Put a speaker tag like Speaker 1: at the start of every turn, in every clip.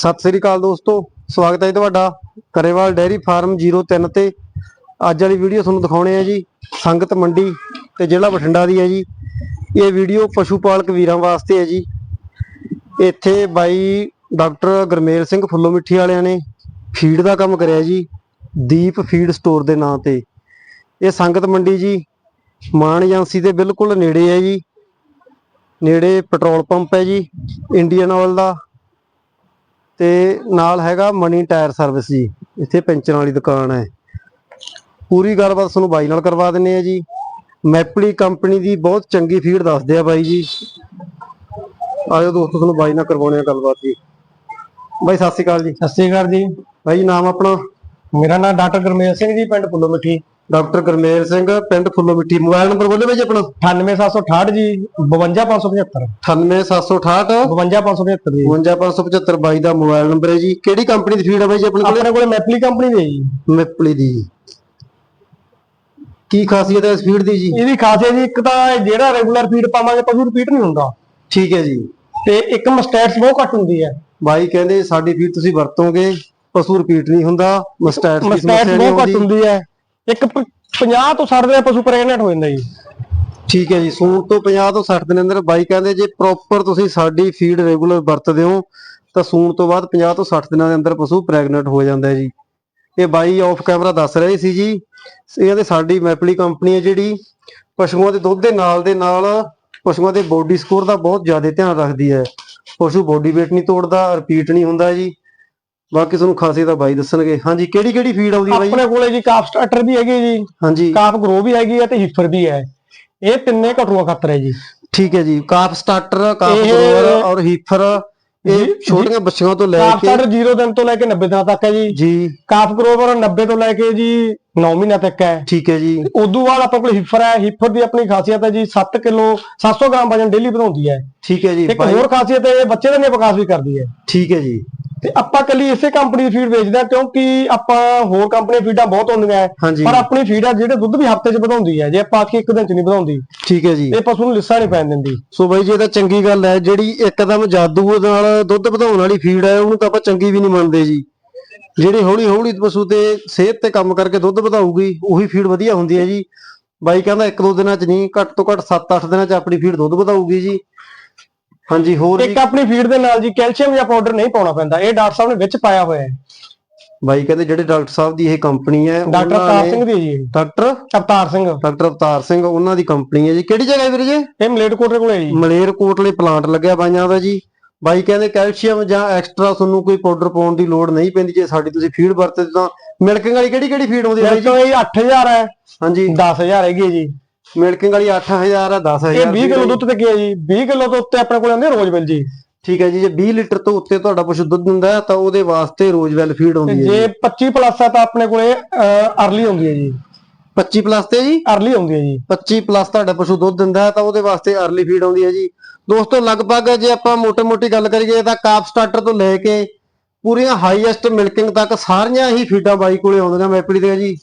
Speaker 1: ਸਤਿ ਸ੍ਰੀ ਅਕਾਲ ਦੋਸਤੋ, ਸਵਾਗਤ ਹੈ ਜੀ ਤੁਹਾਡਾ ਕਰੇਵਾਲ ਡੈਰੀ ਫਾਰਮ 03 ਤੇ। ਅੱਜ ਵਾਲੀ ਵੀਡੀਓ ਤੁਹਾਨੂੰ ਦਿਖਾਉਣੇ ਆ ਜੀ, ਸੰਗਤ ਮੰਡੀ ਤੇ ਜ਼ਿਲ੍ਹਾ ਬਠਿੰਡਾ ਦੀ ਹੈ ਜੀ। ਇਹ ਵੀਡੀਓ ਪਸ਼ੂ ਪਾਲਕ ਵੀਰਾਂ ਵਾਸਤੇ ਹੈ ਜੀ। ਇੱਥੇ ਬਾਈ ਡਾਕਟਰ ਗਰਮੇਲ ਸਿੰਘ ਫੁੱਲੋ ਮਿੱਠੀ ਵਾਲਿਆਂ ਨੇ ਫੀਡ ਦਾ ਕੰਮ ਕਰਿਆ ਜੀ, ਦੀਪ ਫੀਡ ਸਟੋਰ ਦੇ ਨਾਂ ਤੇ। ਇਹ ਸੰਗਤ ਮੰਡੀ ਜੀ, ਮਾਨ ਏਜੰਸੀ ਦੇ ਬਿਲਕੁਲ ਨੇੜੇ ਹੈ ਜੀ। ਨੇੜੇ ਪੈਟਰੋਲ ਪੰਪ ਹੈ ਜੀ, ਇੰਡੀਅਨ ਆਇਲ ਦਾ। ਤੇ ਨਾਲ ਹੈਗਾ ਮਨੀ ਟਾਇਰ ਸਰਵਿਸ ਜੀ। ਇੱਥੇ ਪੈਂਚਰਾਂ ਵਾਲੀ ਦੁਕਾਨ ਹੈ। ਪੂਰੀ ਗੱਲਬਾਤ ਤੁਹਾਨੂੰ ਬਾਈ ਨਾਲ ਕਰਵਾ ਦਿੰਨੇ ਆ ਜੀ। ਮੈਪਲੀ ਕੰਪਨੀ ਦੀ ਬਹੁਤ ਚੰਗੀ ਫੀਡ ਦੱਸਦੇ ਆ ਬਾਈ ਜੀ। ਆਜੋ ਦੋਸਤੋ ਤੁਹਾਨੂੰ ਬਾਈ ਨਾਲ ਕਰਵਾਉਣੇ ਆ ਗੱਲਬਾਤ ਜੀ। ਬਾਈ ਸਤਿ ਸ਼੍ਰੀ ਅਕਾਲ ਜੀ।
Speaker 2: ਸਤਿ ਸ਼੍ਰੀ ਅਕਾਲ ਜੀ।
Speaker 1: ਬਾਈ ਨਾਮ ਆਪਣਾ?
Speaker 2: ਮੇਰਾ ਨਾਮ ਡਾਕਟਰ ਗੁਰਮੇਲ ਸਿੰਘ ਜੀ ਪਿੰਡ ਪੁੱਲੋ ਮਿੱਠੀ।
Speaker 1: ਡਾਕਟਰ ਗਰਮੇਲ ਸਿੰਘ ਪਿੰਡ ਫੁੱਲੋ ਮਿੱਟੀ ਮੋਬਾਈਲ ਨੰਬਰ ਬੋਲੇ ਬਾਈ ਜੀ ਆਪਣਾ।
Speaker 2: 98768 ਜੀ 52575
Speaker 1: 98768
Speaker 2: 52575 ਜੀ।
Speaker 1: 51575 ਬਾਈ ਦਾ ਮੋਬਾਈਲ ਨੰਬਰ ਹੈ ਜੀ। ਕਿਹੜੀ ਕੰਪਨੀ ਦੀ ਫੀਡ ਹੈ ਬਾਈ ਜੀ ਆਪਣੇ ਕੋਲੇ?
Speaker 2: ਆਪਣੇ ਕੋਲੇ ਮੈਪਲੀ ਕੰਪਨੀ ਦੀ ਹੈ ਜੀ।
Speaker 1: ਮੈਪਲੀ ਦੀ। ਕੀ ਖਾਸੀਅਤ ਹੈ ਇਸ ਫੀਡ ਦੀ ਜੀ?
Speaker 2: ਇਹਦੀ ਖਾਸੀਅਤ ਜੀ ਇੱਕ ਤਾਂ ਜਿਹੜਾ ਰੈਗੂਲਰ ਫੀਡ ਪਾਵਾਂਗੇ ਪਸ਼ੂ ਰਿਪੀਟ ਨਹੀਂ ਹੁੰਦਾ।
Speaker 1: ਠੀਕ ਹੈ ਜੀ।
Speaker 2: ਤੇ ਇੱਕ ਮਸਟੈਟਸ ਬਹੁਤ ਘੱਟ ਹੁੰਦੀ ਹੈ।
Speaker 1: ਬਾਈ ਕਹਿੰਦੇ ਸਾਡੀ ਫੀਡ ਤੁਸੀਂ ਵਰਤੋਗੇ ਪਸ਼ੂ ਰਿਪੀਟ ਨਹੀਂ ਹੁੰਦਾ। ਮਸਟੈਟਸ ਦੀ ਸਮੱਸਿਆ ਨਹੀਂ
Speaker 2: ਹੁੰਦੀ ਹੈ। ਇੱਕ 50 ਤੋਂ 60 ਦੇ ਪਸ਼ੂ ਪ੍ਰੈਗਨੈਂਟ ਹੋ ਜਾਂਦਾ ਜੀ।
Speaker 1: ਠੀਕ ਹੈ ਜੀ ਸੂਣ ਤੋਂ 50 ਤੋਂ 60 ਦਿਨ ਅੰਦਰ ਬਾਈ ਕਹਿੰਦੇ ਜੇ ਪ੍ਰੋਪਰ ਤੁਸੀਂ ਸਾਡੀ ਫੀਡ ਰੈਗੂਲਰ ਵਰਤਦੇ ਹੋ, ਤਾਂ ਸੂਣ ਤੋਂ ਬਾਅਦ 50 ਤੋਂ 60 ਦਿਨਾਂ ਦੇ ਅੰਦਰ ਪਸ਼ੂ ਪ੍ਰੈਗਨੈਂਟ ਹੋ ਜਾਂਦਾ ਜੀ। ਇਹ ਬਾਈ ਆਫ ਕੈਮਰਾ ਦੱਸ ਰਹੇ ਸੀ ਜੀ ਇਹ ਤੇ ਸਾਡੀ ਮੈਪਲੀ ਕੰਪਨੀ ਹੈ ਜਿਹੜੀ, ਪਸ਼ੂਆਂ ਦੇ ਦੁੱਧ ਦੇ ਨਾਲ ਦੇ ਨਾਲ ਪਸ਼ੂਆਂ ਦੇ ਬੋਡੀ ਸਕੋਰ ਦਾ ਬਹੁਤ ਜ਼ਿਆਦਾ ਧਿਆਨ ਰੱਖਦੀ ਹੈ। ਪਸ਼ੂ ਬੋਡੀ weight ਨਹੀਂ ਤੋੜਦਾ ਰਿਪੀਟ ਨਹੀਂ ਹੁੰਦਾ ਜੀ। ਬਾਕੀ ਤੁਹਾਨੂੰ ਖਾਸੀ ਤਾਂ ਬਾਈ ਦੱਸਣਗੇ। ਹਾਂਜੀ ਕਿਹੜੀ ਕਿਹੜੀ ਫੀਡ ਆਉਂਦੀ ਹੈ ਬਾਈ?
Speaker 2: ਆਪਣੇ ਕੋਲੇ ਜੀ ਕਾਫ ਸਟਾਰਟਰ ਵੀ ਹੈਗੀ ਜੀ।
Speaker 1: ਹਾਂਜੀ।
Speaker 2: ਕਾਫ ਗਰੋ ਵੀ ਹੈਗੀ ਹੈ ਤੇ ਹਿਫਰ ਵੀ ਹੈ। ਇਹ ਤਿੰਨੇ ਘਟੂਆਂ ਖਾਤਰ ਹੈ ਜੀ।
Speaker 1: ਠੀਕ ਹੈ ਜੀ। ਕਾਫ ਸਟਾਰਟਰ ਕਾਫ ਗਰੋਵਰ ਔਰ ਹੀਫਰ ਇਹ ਛੋਟੀਆਂ ਬੱਚੀਆਂ ਤੋਂ ਲੈ
Speaker 2: ਕਾਫ
Speaker 1: ਕੇ
Speaker 2: ਸਟਾਰਟਰ 0 ਦਿਨ ਤੋਂ ਲੈ ਕੇ 90 ਦਿਨਾਂ ਤੱਕ ਹੈ ਜੀ।
Speaker 1: ਜੀ।
Speaker 2: ਕਾਫ ਗਰੋਵਰ 90 ਤੋਂ ਲੈ ਕੇ ਜੀ 9 ਮਹੀਨਿਆਂ ਤੱਕ ਹੈ।
Speaker 1: ਠੀਕ ਹੈ ਜੀ।
Speaker 2: ਉਦੋਂ ਬਾਅਦ ਆਪਾਂ ਕੋਲ ਹਿਫਰ ਹੈ। ਹਿਫਰ ਦੀ ਆਪਣੀ ਖਾਸੀਅਤ ਹੈ ਜੀ 7 ਕਿਲੋ 700 ਗ੍ਰਾਮ ਵਜਨ ਡੇਲੀ ਵਧਾਉਂਦੀ ਹੈ।
Speaker 1: ਠੀਕ ਹੈ ਜੀ।
Speaker 2: ਇੱਕ ਹੋਰ ਖਾਸੀਅਤ ਹੈ ਇਹ ਬੱਚੇ ਦਾ ਵਿਕਾਸ ਵੀ ਕਰਦੀ ਹੈ।
Speaker 1: ਠੀਕ ਹੈ ਜੀ।
Speaker 2: ਤੇ ਆਪਾਂ ਕੱਲੀ ਇਸੇ ਕੰਪਨੀ ਦੀ ਫੀਡ ਵੇਚਦੇ ਹਾਂ ਕਿਉਂਕਿ ਆਪਾਂ ਹੋਰ ਕੰਪਨੀ ਫੀਡਾਂ ਬਹੁਤ ਹੁੰਦੀਆਂ ਪਰ ਆਪਣੀ ਫੀਡ ਹੈ ਜਿਹੜੇ ਦੁੱਧ ਵੀ ਹਫ਼ਤੇ 'ਚ ਵਧਾਉਂਦੀ ਹੈ ਜੇ ਆਪਾਂ ਆਖੀ ਇੱਕ ਦਿਨ 'ਚ ਨਹੀਂ ਵਧਾਉਂਦੀ।
Speaker 1: ਠੀਕ ਹੈ ਜੀ।
Speaker 2: ਇਹ ਪਸ਼ੂ ਨੂੰ ਲਿੱਸਾ ਨਹੀਂ ਪੈਣ ਦਿੰਦੀ।
Speaker 1: ਸੋ ਬਾਈ ਜੀ ਇਹ ਤਾਂ ਚੰਗੀ ਗੱਲ ਹੈ ਜਿਹੜੀ ਇੱਕਦਮ ਜਾਦੂ ਨਾਲ ਦੁੱਧ ਵਧਾਉਣ ਵਾਲੀ ਫੀਡ ਹੈ ਉਹਨੂੰ ਤਾਂ ਆਪਾਂ ਚੰਗੀ ਵੀ ਨਹੀਂ ਮੰਨਦੇ ਜੀ। ਜਿਹੜੀ ਹੌਲੀ ਹੌਲੀ ਪਸ਼ੂ ਤੇ ਸਿਹਤ ਤੇ ਕੰਮ ਕਰਕੇ ਦੁੱਧ ਵਧਾਊਗੀ ਉਹੀ ਫੀਡ ਵਧੀਆ ਹੁੰਦੀ ਹੈ ਜੀ। ਬਾਈ ਕਹਿੰਦਾ ਇੱਕ ਦੋ ਦਿਨਾਂ ਚ ਨਹੀਂ ਘੱਟ ਤੋਂ ਘੱਟ 7-8 ਦਿਨਾਂ ਚ ਆਪਣੀ ਫੀਡ ਦੁੱਧ ਵਧਾਊਗੀ ਜੀ। ਹਾਂਜੀ ਹੋਰ
Speaker 2: ਇੱਕ ਆਪਣੀ ਫੀਡ ਦੇ ਨਾਲ ਜੀ ਕੈਲਸ਼ੀਅਮ ਜਾਂ ਪਾਊਡਰ ਨਹੀਂ ਪਾਉਣਾ ਪੈਂਦਾ। ਇਹ ਡਾਕਟਰ ਸਾਹਿਬ ਨੇ ਵਿੱਚ ਪਾਇਆ ਹੋਇਆ ਹੈ।
Speaker 1: ਬਾਈ ਕਹਿੰਦੇ ਜਿਹੜੇ ਡਾਕਟਰ ਸਾਹਿਬ ਦੀ ਇਹ ਕੰਪਨੀ ਹੈ
Speaker 2: ਡਾਕਟਰ ਅਵਤਾਰ ਸਿੰਘ ਦੀ ਜੀ।
Speaker 1: ਡਾਕਟਰ?
Speaker 2: ਅਵਤਾਰ ਸਿੰਘ।
Speaker 1: ਡਾਕਟਰ ਅਵਤਾਰ ਸਿੰਘ ਉਹਨਾਂ ਦੀ ਕੰਪਨੀ ਹੈ ਜੀ। ਕਿਹੜੀ ਜਗ੍ਹਾ ਹੈ ਵੀਰੇ ਜੀ?
Speaker 2: ਇਹ ਮਲੇਟਕੋਟਲੇ ਕੋਲ ਹੈ ਜੀ।
Speaker 1: ਮਲੇਰਕੋਟਲੇ ਪਲਾਂਟ ਲੱਗਿਆ ਬਾਈਆਂ ਦਾ ਜੀ। ਬਾਈ ਕਹਿੰਦੇ ਕੈਲਸ਼ੀਅਮ ਜਾਂ ਐਕਸਟਰਾ ਤੁਹਾਨੂੰ ਕੋਈ ਪਾਊਡਰ ਪਾਉਣ ਦੀ ਲੋੜ ਨਹੀਂ ਪੈਂਦੀ। ਜੇ ਸਾਡੀ ਤੁਸੀਂ ਫੀਡ ਵਰਤਦੇ ਤਾਂ ਮਿਲਕਿੰਗ ਵਾਲੀ ਕਿਹੜੀ ਕਿਹੜੀ ਫੀਡ ਆਉਂਦੀ ਹੈ ਜੀ?
Speaker 2: ਇਹ 8000 ਹੈ।
Speaker 1: ਹਾਂਜੀ।
Speaker 2: 10000 ਹੈਗੀ ਜੀ।
Speaker 1: ਮਿਲਕਿੰਗ ਵਾਲੀ 8000 ਆ 10000
Speaker 2: ਇਹ 20 ਕਿਲੋ ਦੁੱਧ ਤੇ ਕੀ ਹੈ ਜੀ? 20 ਕਿਲੋ ਤੋਂ ਉੱਤੇ ਆਪਣੇ ਕੋਲ ਆਉਂਦੇ ਰੋਜ਼ ਮਿਲ ਜੀ
Speaker 1: ਠੀਕ ਹੈ ਜੀ ਜੇ 20 ਲੀਟਰ ਤੋਂ ਉੱਤੇ ਤੁਹਾਡਾ ਪਸ਼ੂ ਦੁੱਧ ਦਿੰਦਾ ਹੈ ਤਾਂ ਉਹਦੇ ਵਾਸਤੇ ਰੋਜ਼ਵੈਲ ਫੀਡ ਆਉਂਦੀ ਹੈ
Speaker 2: ਜੇ
Speaker 1: ਜੀ।
Speaker 2: 25 ਪਲੱਸ ਹੈ ਤਾਂ ਆਪਣੇ ਕੋਲੇ ਅਰਲੀ ਹੁੰਦੀ ਹੈ ਜੀ।
Speaker 1: 25 ਪਲੱਸ ਤੇ ਜੀ?
Speaker 2: ਅਰਲੀ ਹੁੰਦੀ ਹੈ ਜੀ।
Speaker 1: 25 ਪਲੱਸ ਤੁਹਾਡਾ ਪਸ਼ੂ ਦੁੱਧ ਦਿੰਦਾ ਹੈ ਤਾਂ ਉਹਦੇ ਵਾਸਤੇ ਅਰਲੀ ਫੀਡ ਆਉਂਦੀ ਹੈ ਜੀ। ਦੋਸਤੋ ਲਗਭਗ ਜੇ ਆਪਾਂ ਮੋٹے-ਮੋਟੀ ਗੱਲ ਕਰੀਏ ਤਾਂ ਕਾਪ ਸਟਾਰਟਰ ਤੋਂ ਲੈ ਕੇ ਪੂਰੀਆਂ ਹਾਈਐਸਟ ਮਿਲਕਿੰਗ ਤੱਕ ਸਾਰੀਆਂ ਹੀ ਫੀਡਾਂ ਬਾਈ ਕੋਲੇ ਆਉਂਦੀਆਂ ਮੈਪੜੀ ਦੇ ਜੀ।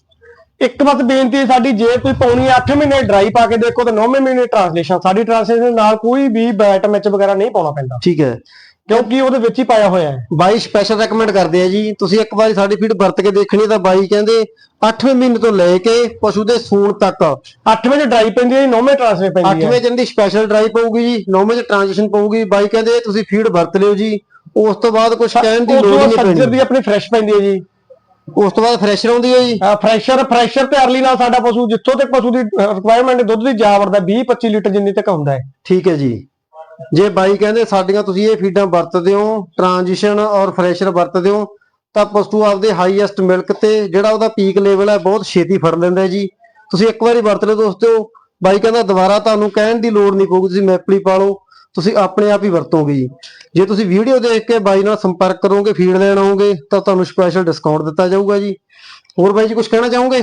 Speaker 2: ਇੱਕ ਬਸ ਬੇਨਤੀ ਹੈ ਸਾਡੀ ਜੇ ਕੋਈ ਪਾਉਣੀ ਹੈ 8 ਮਹੀਨੇ ਡਰਾਈ ਪਾ ਕੇ ਦੇਖੋ ਤੇ 9 ਮਹੀਨੇ ਟ੍ਰਾਂਸਲੇਸ਼ਨ ਸਾਡੀ ਟ੍ਰਾਂਸਲੇਸ਼ਨ ਨਾਲ ਕੋਈ ਵੀ ਬੈਟ ਮੈਚ ਵਗੈਰਾ ਨਹੀਂ ਪਾਉਣਾ ਪੈਂਦਾ।
Speaker 1: ਠੀਕ ਹੈ।
Speaker 2: ਕਿਉਂਕਿ ਉਹਦੇ ਵਿੱਚ ਹੀ ਪਾਇਆ ਹੋਇਆ ਹੈ।
Speaker 1: ਬਾਈ ਸਪੈਸ਼ਲ ਰეკਮੈਂਡ ਕਰਦੇ ਆ ਜੀ। ਤੁਸੀਂ ਇੱਕ ਵਾਰੀ ਸਾਡੀ ਫੀਡ ਵਰਤ ਕੇ ਦੇਖਣੀ ਤਾਂ ਬਾਈ ਕਹਿੰਦੇ 8ਵੇਂ ਮਹੀਨੇ ਤੋਂ ਲੈ ਕੇ ਪਸ਼ੂ ਦੇ ਸੂਣ ਤੱਕ
Speaker 2: 8ਵੇਂ ਚ ਡਰਾਈ ਪੈਂਦੀ ਹੈ 9ਵੇਂ ਟ੍ਰਾਂਸਲੇ ਪੈਂਦੀ ਹੈ।
Speaker 1: 8ਵੇਂ ਦਿਨ ਦੀ ਸਪੈਸ਼ਲ ਡਰਾਈ ਪਊਗੀ ਜੀ 9ਵੇਂ ਚ ਟ੍ਰਾਂਜੀਸ਼ਨ ਪਊਗੀ। ਬਾਈ ਕਹਿੰਦੇ ਤੁਸੀਂ ਫੀਡ ਵਰਤ ਲਿਓ ਜੀ। ਉਸ ਤੋਂ ਬਾਅਦ ਕੁਝ ਕਹਿਣ ਦੀ ਲੋੜ ਨਹੀਂ
Speaker 2: ਸੱਜਰ
Speaker 1: ਪੈਣੀ
Speaker 2: ਦੀ ਆਪਣੀ ਫਰੈਸ਼ ਪੈਂਦੀ ਹੈ ਜੀ।
Speaker 1: ਉਸ ਤੋਂ ਬਾਅਦ ਫਰੈਸ਼ਰ ਆਉਂਦੀ ਹੈ ਜੀ।
Speaker 2: ਫਰੈਸ਼ਰ ਫਰੈਸ਼ਰ ਤੇ ਅਰਲੀ ਨਾਲ ਸਾਡਾ ਪਸ਼ੂ ਜਿੱਥੋਂ ਤੱਕ ਪਸ਼ੂ ਦੀ ਰਿਕੁਆਇਰਮੈਂਟ ਦੁੱਧ ਦੀ ਜਾ ਵਰਦਾ 20 25 ਲੀਟਰ ਜਿੰਨੀ ਤੱਕ ਹੁੰਦਾ ਹੈ।
Speaker 1: ਠੀਕ ਹੈ ਜੀ। ਜੇ ਬਾਈ ਕਹਿੰਦੇ ਸਾਡੀਆਂ ਤੁਸੀਂ ਇਹ ਫੀਡਾਂ ਵਰਤਦੇ ਹੋ ਟ੍ਰਾਂਜੀਸ਼ਨ ਔਰ ਫਰੈਸ਼ਰ ਵਰਤਦੇ ਹੋ ਤਾਂ ਪਸ਼ੂ ਆਪਦੇ ਹਾਈਐਸਟ ਮਿਲਕ ਤੇ ਜਿਹੜਾ ਉਹਦਾ ਪੀਕ ਲੈਵਲ ਹੈ ਬਹੁਤ ਛੇਤੀ ਫੜ ਲੈਂਦਾ ਹੈ ਜੀ। ਤੁਸੀਂ ਇੱਕ ਵਾਰੀ ਵਰਤ ਲਓ ਦੋਸਤੋ। ਬਾਈ ਕਹਿੰਦਾ ਦੁਬਾਰਾ ਤੁਹਾਨੂੰ ਕਹਿਣ ਦੀ ਲੋੜ ਨਹੀਂ ਪਊਗੀ ਤੁਸੀਂ ਮੈਪਲੀ ਪਾ ਲਓ। ਤੁਸੀਂ ਆਪਣੇ ਆਪ ਹੀ ਵਰਤੋਗੇ ਜੀ। ਜੇ ਤੁਸੀਂ ਵੀਡੀਓ ਦੇਖ ਕੇ ਬਾਈ ਨਾਲ ਸੰਪਰਕ ਕਰੋਗੇ ਫੀਡ ਲੈਣ ਆਓਗੇ ਤਾਂ ਤੁਹਾਨੂੰ ਸਪੈਸ਼ਲ ਡਿਸਕਾਊਂਟ ਦਿੱਤਾ ਜਾਊਗਾ ਜੀ। ਹੋਰ ਬਾਈ ਜੀ ਕੁਝ ਕਹਿਣਾ ਚਾਹੋਗੇ?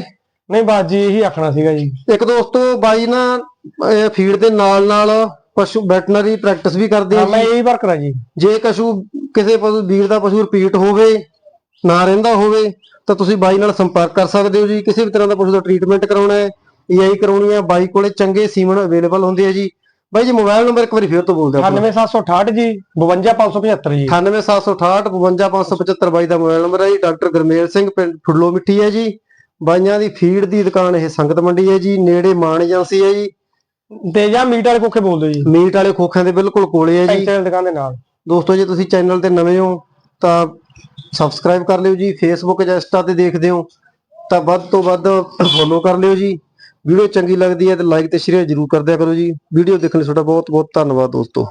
Speaker 2: ਨਹੀਂ ਬਾਤ ਜੀ ਇਹੀ ਆਖਣਾ ਸੀਗਾ ਜੀ।
Speaker 1: ਇੱਕ ਦੋਸਤੋ ਬਾਈ ਨਾ ਫੀਡ ਦੇ ਨਾਲ ਨਾਲ ਪਸ਼ੂ ਵੈਟਰਨਰੀ ਪ੍ਰੈਕਟਿਸ ਵੀ ਕਰਦੇ ਆ
Speaker 2: ਮੈਂ ਇਹੀ ਵਰਕ ਜੀ।
Speaker 1: ਜੇ ਕਸ਼ੂ ਕਿਸੇ ਪਸ਼ੂ ਵੀਰ ਦਾ ਪਸ਼ੂ ਰਿਪੀਟ ਹੋਵੇ ਨਾ ਰਹਿੰਦਾ ਹੋਵੇ ਤਾਂ ਤੁਸੀਂ ਬਾਈ ਨਾਲ ਸੰਪਰਕ ਕਰ ਸਕਦੇ ਹੋ ਜੀ। ਕਿਸੇ ਵੀ ਤਰ੍ਹਾਂ ਦਾ ਪਸ਼ੂ ਦਾ ਟ੍ਰੀਟਮੈਂਟ ਕਰਾਉਣਾ ਹੈ ਈਆਈ ਕਰਾਉਣੀ ਹੈ ਬਾਈ ਕੋਲੇ ਚੰਗੇ ਸੀਮਨ ਅਵੇਲੇਬਲ ਹੁੰਦੇ ਆ ਜੀ। ਬਾਈ ਜੀ ਮੋਬਾਈਲ ਨੰਬਰ ਇੱਕ ਵਾਰੀ ਫੇਰ ਤੋਂ ਬੋਲ ਦਿਓ ਆਪਣਾ।
Speaker 2: 98768 ਜੀ 52775 ਜੀ।
Speaker 1: 98768 52575 ਬਾਈ ਦਾ ਮੋਬਾਈਲ ਨੰਬਰ ਹੈ ਜੀ। ਡਾਕਟਰ ਗੁਰਮੇਲ ਸਿੰਘ ਪਿੰਡ ਫੁੱਲੋ ਮਿੱਠੀ ਹੈ ਜੀ। ਬਾਈਆਂ ਦੀ ਫੀਡ ਦੀ ਦੁਕਾਨ ਇਹ ਸੰਗਤ ਮੰਡੀ ਹੈ ਜੀ। ਨੇੜੇ ਮਾਨ ਏਜੰਸੀ ਹੈ ਜੀ।
Speaker 2: ਤੇ ਜਾਂ ਮੀਟ ਵਾਲੇ ਕੋਖੇ ਬੋਲ ਦਿਓ ਜੀ।
Speaker 1: ਮੀਟ ਵਾਲੇ ਖੋਖਿਆਂ ਦੇ ਬਿਲਕੁਲ ਕੋਲੇ ਹੈ ਜੀ।
Speaker 2: ਵਾਲੀ ਦੁਕਾਨ ਦੇ ਨਾਲ।
Speaker 1: ਦੋਸਤੋ ਜੇ ਤੁਸੀਂ ਚੈਨਲ ਤੇ ਨਵੇਂ ਹੋ ਤਾਂ ਸਬਸਕ੍ਰਾਈਬ ਕਰ ਲਿਓ ਜੀ। ਫੇਸਬੁੱਕ ਜਾਂ ਇੰਸਟਾ ਤੇ ਦੇਖਦੇ ਹੋ ਤਾਂ ਵੱਧ ਤੋਂ ਵੱਧ ਫੋਲੋ ਕਰ ਲਿਓ ਜੀ। ਵੀਡੀਓ ਚੰਗੀ ਲੱਗਦੀ ਹੈ ਤੇ ਲਾਈਕ ਤੇ ਸ਼ੇਅਰ ਜ਼ਰੂਰ ਕਰਦਿਆ ਕਰੋ ਜੀ। ਵੀਡੀਓ ਦੇਖਣ ਲਈ ਤੁਹਾਡਾ ਬਹੁਤ ਬਹੁਤ ਧੰਨਵਾਦ ਦੋਸਤੋ।